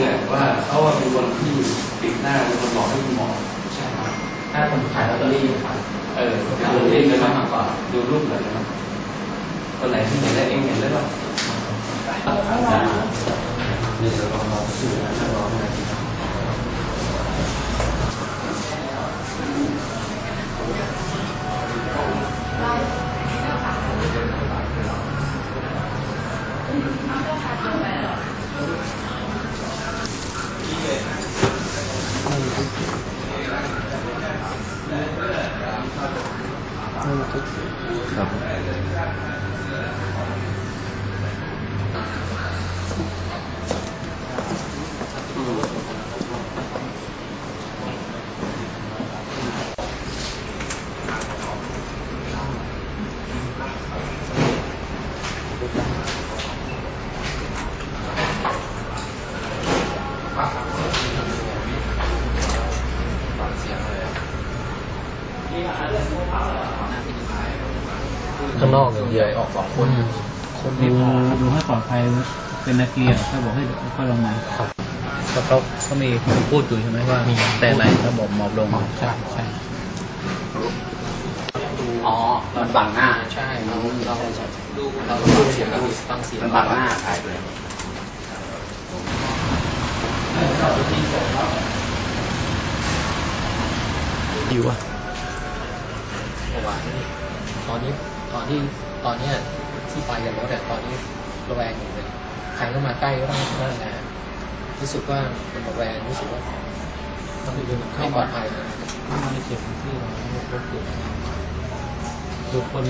เนี่ยว่าเขาว่าเป็นคนที่ปิดหน้าเป็นคนบอกให้คุณหมอใช่ครับถ้าคนขายลอตเตอรี่ครับเออขายลอตเตอรี่เลเลยยมากกว่าดูรูปหน่อยนะครับคนไหนที่เห็นได้เองเห็นได้ป่ะเดี๋ยวลองลองสื่อนะลองนะครับ ฟั ข้างนอกอย่างเดียวออกสองคนดูดูให้ปลอดภัยเป็นนาทีอะถ้าบอกให้ค่อยลงมาเพราะเขาเขามีพูดอยู่ใช่ไหมว่า แต่ไหนระบบหมอบลงใช่ใช่อ๋อมันบังหน้าใช่เราเราดูเราฟังเสียงเราฟังเสียงมันบังหน้าถ่ายไปอยู่อะ ประวัติตอนนี้ตอนที่ตอนเนี้ยที่ไปกับรถแต่ตอนนี้ระแวงอยู่เลยใครเข้ามาใกล้ก็ต้องนั่นแหละรู้สึกว่าเป็นระแวงรู้สึกว่าต้องไม่ปลอดภัยเลยไม่ได้เก็บที่เรารถเกิดดูคน